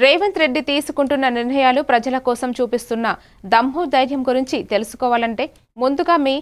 రేవంత్ రెడ్డి తీసుకుంటున్న నిర్ణయాలు ప్రజల కోసం చూపిస్తున్న దమ్ము ధైర్యం గురించి తెలుసుకోవాలంటే ముందుగా మీ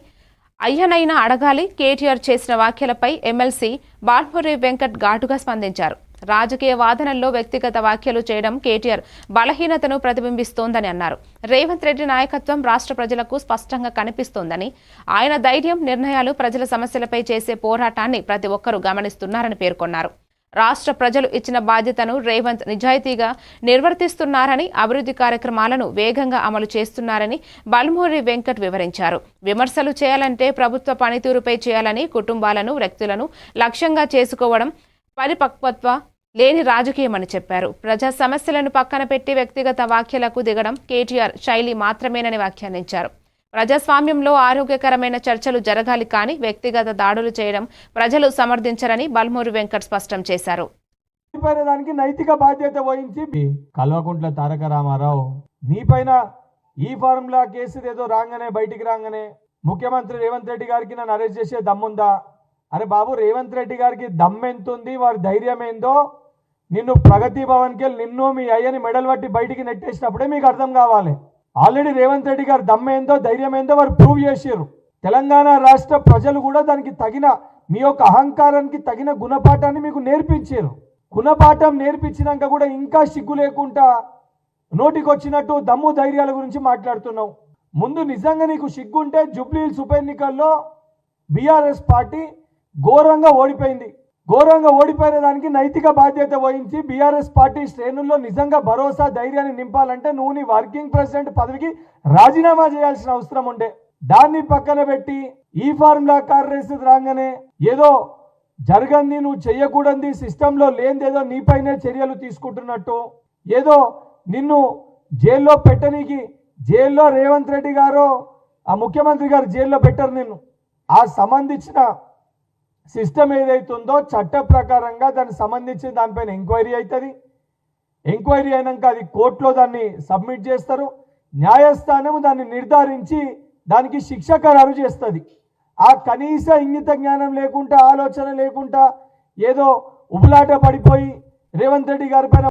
అయ్యనైనా అడగాలి. కేటీఆర్ చేసిన వ్యాఖ్యలపై ఎమ్మెల్సీ బాల్మూరి వెంకట్ ఘాటుగా స్పందించారు. రాజకీయ వాదనల్లో వ్యక్తిగత వ్యాఖ్యలు చేయడం కేటీఆర్ బలహీనతను ప్రతిబింబిస్తోందని అన్నారు. రేవంత్ రెడ్డి నాయకత్వం రాష్ట్ర ప్రజలకు స్పష్టంగా కనిపిస్తోందని ఆయన ధైర్యం నిర్ణయాలు ప్రజల సమస్యలపై చేసే పోరాటాన్ని ప్రతి ఒక్కరూ గమనిస్తున్నారని పేర్కొన్నారు. రాష్ట్ర ప్రజలు ఇచ్చిన బాధ్యతను రేవంత్ నిజాయితీగా నిర్వర్తిస్తున్నారని అభివృద్ధి కార్యక్రమాలను వేగంగా అమలు చేస్తున్నారని బల్మూరి వెంకట్ వివరించారు. విమర్శలు చేయాలంటే ప్రభుత్వ పనితీరుపై చేయాలని కుటుంబాలను వ్యక్తులను లక్ష్యంగా చేసుకోవడం పరిపక్వత్వ లేని రాజకీయమని చెప్పారు. ప్రజా సమస్యలను పక్కన పెట్టి వ్యక్తిగత వ్యాఖ్యలకు దిగడం కేటీఆర్ శైలి మాత్రమేనని వ్యాఖ్యానించారు. ప్రజాస్వామ్యంలో ఆరోగ్యకరమైన చర్చలు జరగాలి కానీ వ్యక్తిగత దాడులు చేయడం ప్రజలు సమర్థించరని బల్మూరి వెంకట్ స్పష్టం చేశారు. దానికి నైతిక బాధ్యత వహించి కల్వకుంట్ల తారక రామారావు నీపైన ఈ ఫార్ములా కేసు ఏదో రాగానే బయటికి రాగానే ముఖ్యమంత్రి రేవంత్ రెడ్డి గారికి నన్ను అరెస్ట్ చేసే దమ్ముందా? అరే బాబు రేవంత్ రెడ్డి గారికి దమ్ ఎంత ఉంది వారి ధైర్యం ఏందో నిన్ను ప్రగతి భవన్కి వెళ్ళి నిన్ను మీ అయ్యని మెడల్ పట్టి బయటికి నెట్టేసినప్పుడే మీకు అర్థం కావాలి. ఆల్రెడీ రేవంత్ రెడ్డి గారు దమ్మేందో ధైర్యం ఏందో వారు ప్రూవ్ చేసారు తెలంగాణ రాష్ట్ర ప్రజలు కూడా దానికి తగిన మీ యొక్క అహంకారానికి తగిన గుణపాఠాన్ని మీకు నేర్పించారు గుణపాఠం నేర్పించినాక కూడా ఇంకా సిగ్గు లేకుండా నోటికి వచ్చినట్టు దమ్ము ధైర్యాల గురించి మాట్లాడుతున్నావు. ముందు నిజంగా నీకు సిగ్గుంటే జూబ్లీ హిల్స్ ఉప ఎన్నికల్లో బీఆర్ఎస్ పార్టీ ఘోరంగా ఓడిపోయింది. ఘోరంగా ఓడిపోయిన దానికి నైతిక బాధ్యత వహించి బీఆర్ఎస్ పార్టీ శ్రేణుల్లో నిజంగా భరోసా ధైర్యాన్ని నింపాలంటే నువ్వు నీ వర్కింగ్ ప్రెసిడెంట్ పదవికి రాజీనామా చేయాల్సిన అవసరం ఉండే. దాన్ని పక్కన పెట్టి ఈ ఫార్ములా కార్ రేస్ రాగానే ఏదో జరగంది నువ్వు చెయ్యకూడదు సిస్టంలో లేనిదేదో నీపైనే చర్యలు తీసుకుంటున్నట్టు. ఏదో నిన్ను జైల్లో పెట్టనీకి జైల్లో రేవంత్ రెడ్డి గారు ఆ ముఖ్యమంత్రి గారు జైల్లో పెట్టరు నిన్ను. ఆ సంబంధించిన సిస్టమ్ ఏదైతుందో చట్ట ప్రకారంగా దానికి సంబంధించిన దానిపైన ఎంక్వైరీ అవుతుంది ఎంక్వైరీ అయినాక అది కోర్టులో దాన్ని సబ్మిట్ చేస్తారు. న్యాయస్థానం దాన్ని నిర్ధారించి దానికి శిక్ష ఖరారు చేస్తుంది. ఆ కనీస ఇంగిత జ్ఞానం లేకుండా ఆలోచన లేకుండా ఏదో ఉబులాట పడిపోయి రేవంత్ రెడ్డి గారి పైన